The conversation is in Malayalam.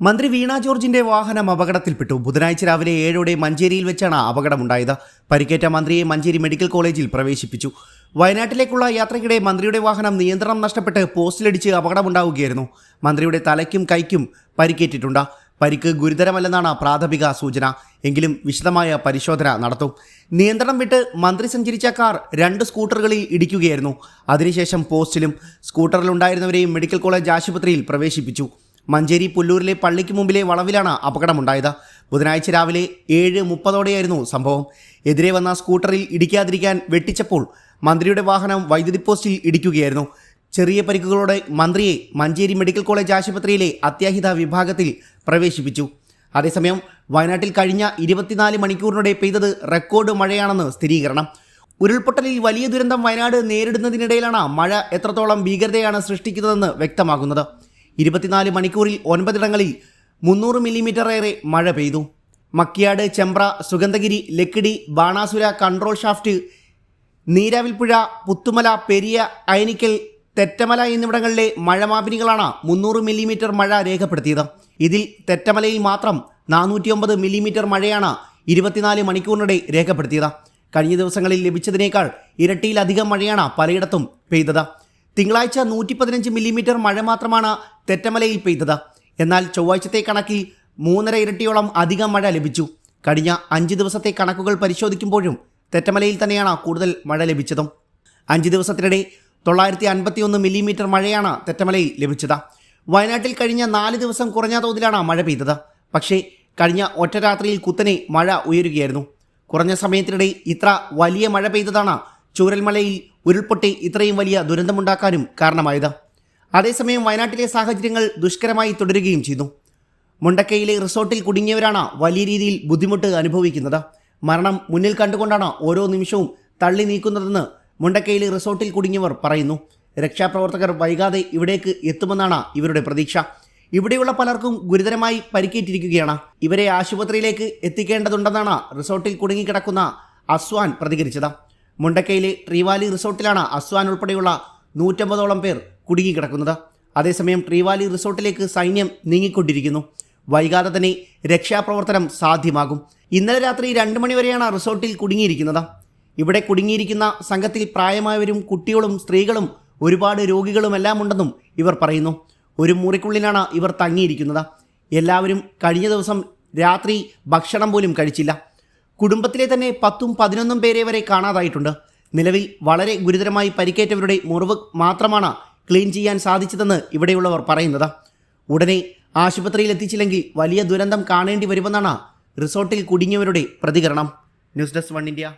മന്ത്രി വീണ ജോർജിന്റെ വാഹനം അപകടത്തിൽപ്പെട്ടു. ബുധനാഴ്ച രാവിലെ ഏഴോടെ മഞ്ചേരിയിൽ വെച്ചാണ് അപകടമുണ്ടായത്. പരിക്കേറ്റ മന്ത്രിയെ മഞ്ചേരി മെഡിക്കൽ കോളേജിൽ പ്രവേശിപ്പിച്ചു. വയനാട്ടിലേക്കുള്ള യാത്രയ്ക്കിടെ മന്ത്രിയുടെ വാഹനം നിയന്ത്രണം നഷ്ടപ്പെട്ട് പോസ്റ്റിലിടിച്ച് അപകടമുണ്ടാവുകയായിരുന്നു. മന്ത്രിയുടെ തലയ്ക്കും കൈക്കും പരിക്കേറ്റിട്ടുണ്ട്. പരിക്ക് ഗുരുതരമല്ലെന്നാണ് പ്രാഥമിക സൂചന. എങ്കിലും വിശദമായ പരിശോധന നടത്തും. നിയന്ത്രണം വിട്ട് മന്ത്രി സഞ്ചരിച്ച കാർ രണ്ട് സ്കൂട്ടറുകളിൽ ഇടിക്കുകയായിരുന്നു. അതിനുശേഷം പോസ്റ്റിലും സ്കൂട്ടറിലുണ്ടായിരുന്നവരെയും മെഡിക്കൽ കോളേജ് ആശുപത്രിയിൽ പ്രവേശിപ്പിച്ചു. മഞ്ചേരി പുല്ലൂരിലെ പള്ളിക്ക് മുമ്പിലെ വളവിലാണ് അപകടമുണ്ടായത്. ബുധനാഴ്ച രാവിലെ ഏഴ് മുപ്പതോടെയായിരുന്നു സംഭവം. എതിരെ വന്ന സ്കൂട്ടറിൽ ഇടിക്കാതിരിക്കാൻ വെട്ടിച്ചപ്പോൾ മന്ത്രിയുടെ വാഹനം വൈദ്യുതി പോസ്റ്റിൽ ഇടിക്കുകയായിരുന്നു. ചെറിയ പരിക്കുകളോടെ മന്ത്രിയെ മഞ്ചേരി മെഡിക്കൽ കോളേജ് ആശുപത്രിയിലെ അത്യാഹിത വിഭാഗത്തിൽ പ്രവേശിപ്പിച്ചു. അതേസമയം വയനാട്ടിൽ കഴിഞ്ഞ ഇരുപത്തിനാല് മണിക്കൂറിനിടെ പെയ്തത് റെക്കോർഡ് മഴയാണെന്ന് സ്ഥിരീകരണം. ഉരുൾപൊട്ടലിൽ വലിയ ദുരന്തം വയനാട് നേരിടുന്നതിനിടയിലാണ് മഴ എത്രത്തോളം ഭീകരതയാണ് സൃഷ്ടിക്കുന്നതെന്ന് വ്യക്തമാകുന്നത്. ഇരുപത്തിനാല് മണിക്കൂറിൽ ഒൻപതിടങ്ങളിൽ മുന്നൂറ് മില്ലിമീറ്റർ ഏറെ മഴ പെയ്തു. മക്കിയാട് ചെമ്പ്ര സുഗന്ധഗിരി ലക്കിടി ബാണാസുര കൺട്രോൾ ഷാഫ്റ്റ് നീരാവിൽപ്പുഴ പുത്തുമല പെരിയ അയനിക്കൽ തെറ്റമല എന്നിവിടങ്ങളിലെ മഴമാപിനികളാണ് മുന്നൂറ് മില്ലിമീറ്റർ മഴ രേഖപ്പെടുത്തിയത്. ഇതിൽ തെറ്റമലയിൽ മാത്രം നാനൂറ്റിയൊമ്പത് മില്ലിമീറ്റർ മഴയാണ് ഇരുപത്തിനാല് മണിക്കൂറിനിടെ രേഖപ്പെടുത്തിയത്. കഴിഞ്ഞ ദിവസങ്ങളിൽ ലഭിച്ചതിനേക്കാൾ ഇരട്ടിയിലധികം മഴയാണ് പലയിടത്തും പെയ്തത്. തിങ്കളാഴ്ച നൂറ്റി പതിനഞ്ച് മില്ലിമീറ്റർ മഴ മാത്രമാണ് തെറ്റമലയിൽ പെയ്തത്. എന്നാൽ ചൊവ്വാഴ്ചത്തെ കണക്കിൽ മൂന്നര ഇരട്ടിയോളം അധികം മഴ ലഭിച്ചു. കഴിഞ്ഞ അഞ്ച് ദിവസത്തെ കണക്കുകൾ പരിശോധിക്കുമ്പോഴും തെറ്റമലയിൽ തന്നെയാണ് കൂടുതൽ മഴ ലഭിച്ചതും. അഞ്ച് ദിവസത്തിനിടെ തൊള്ളായിരത്തി അൻപത്തിയൊന്ന് മില്ലിമീറ്റർ മഴയാണ് തെറ്റമലയിൽ ലഭിച്ചത്. വയനാട്ടിൽ കഴിഞ്ഞ നാല് ദിവസം കുറഞ്ഞ തോതിലാണ് മഴ പെയ്തത്. പക്ഷേ കഴിഞ്ഞ ഒറ്റ രാത്രിയിൽ കുത്തനെ മഴ ഉയരുകയായിരുന്നു. കുറഞ്ഞ സമയത്തിനിടെ ഇത്ര വലിയ മഴ പെയ്തതാണ് ചൂരൽമലയിൽ ഉരുൾപൊട്ടി ഇത്രയും വലിയ ദുരന്തമുണ്ടാക്കാനും കാരണമായത്. അതേസമയം വയനാട്ടിലെ സാഹചര്യങ്ങൾ ദുഷ്കരമായി തുടരുകയും ചെയ്തു. മുണ്ടക്കയിലെ റിസോർട്ടിൽ കുടുങ്ങിയവരാണ് വലിയ രീതിയിൽ ബുദ്ധിമുട്ട് അനുഭവിക്കുന്നത്. മരണം മുന്നിൽ കണ്ടുകൊണ്ടാണ് ഓരോ നിമിഷവും തള്ളി നീക്കുന്നതെന്ന് മുണ്ടക്കയിലെ റിസോർട്ടിൽ കുടുങ്ങിയവർ പറയുന്നു. രക്ഷാപ്രവർത്തകർ വൈകാതെ ഇവിടേക്ക് എത്തുമെന്നാണ് ഇവരുടെ പ്രതീക്ഷ. ഇവിടെയുള്ള പലർക്കും ഗുരുതരമായി പരിക്കേറ്റിരിക്കുകയാണ്. ഇവരെ ആശുപത്രിയിലേക്ക് എത്തിക്കേണ്ടതുണ്ടെന്നാണ് റിസോർട്ടിൽ കുടുങ്ങിക്കിടക്കുന്ന അസ്വാൻ പ്രതികരിച്ചത്. മുണ്ടക്കയിലെ ട്രീവാലി റിസോർട്ടിലാണ് അസ്വാൻ ഉൾപ്പെടെയുള്ള നൂറ്റമ്പതോളം പേർ കുടുങ്ങിക്കിടക്കുന്നത്. അതേസമയം ട്രീവാലി റിസോർട്ടിലേക്ക് സൈന്യം നീങ്ങിക്കൊണ്ടിരിക്കുന്നു. വൈകാതെ തന്നെ രക്ഷാപ്രവർത്തനം സാധ്യമാകും. ഇന്നലെ രാത്രി രണ്ട് മണിവരെയാണ് റിസോർട്ടിൽ കുടുങ്ങിയിരിക്കുന്നത്. ഇവിടെ കുടുങ്ങിയിരിക്കുന്ന സംഘത്തിൽ പ്രായമായവരും കുട്ടികളും സ്ത്രീകളും ഒരുപാട് രോഗികളുമെല്ലാം ഉണ്ടെന്നും ഇവർ പറയുന്നു. ഒരു മുറിക്കുള്ളിലാണ് ഇവർ തങ്ങിയിരിക്കുന്നത്. എല്ലാവരും കഴിഞ്ഞ ദിവസം രാത്രി ഭക്ഷണം പോലും കഴിച്ചില്ല. കുടുംബത്തിലെ തന്നെ പത്തും പതിനൊന്നും പേരെ വരെ കാണാതായിട്ടുണ്ട്. നിലവിൽ വളരെ ഗുരുതരമായി പരിക്കേറ്റവരുടെ മുറിവ് മാത്രമാണ് ക്ലീൻ ചെയ്യാൻ സാധിച്ചതെന്ന് ഇവിടെയുള്ളവർ പറയുന്നത്. ഉടനെ ആശുപത്രിയിൽ എത്തിച്ചില്ലെങ്കിൽ വലിയ ദുരന്തം കാണേണ്ടി വരുമെന്നാണ് റിസോർട്ടിൽ കുടുങ്ങിയവരുടെ പ്രതികരണം. News desk One India.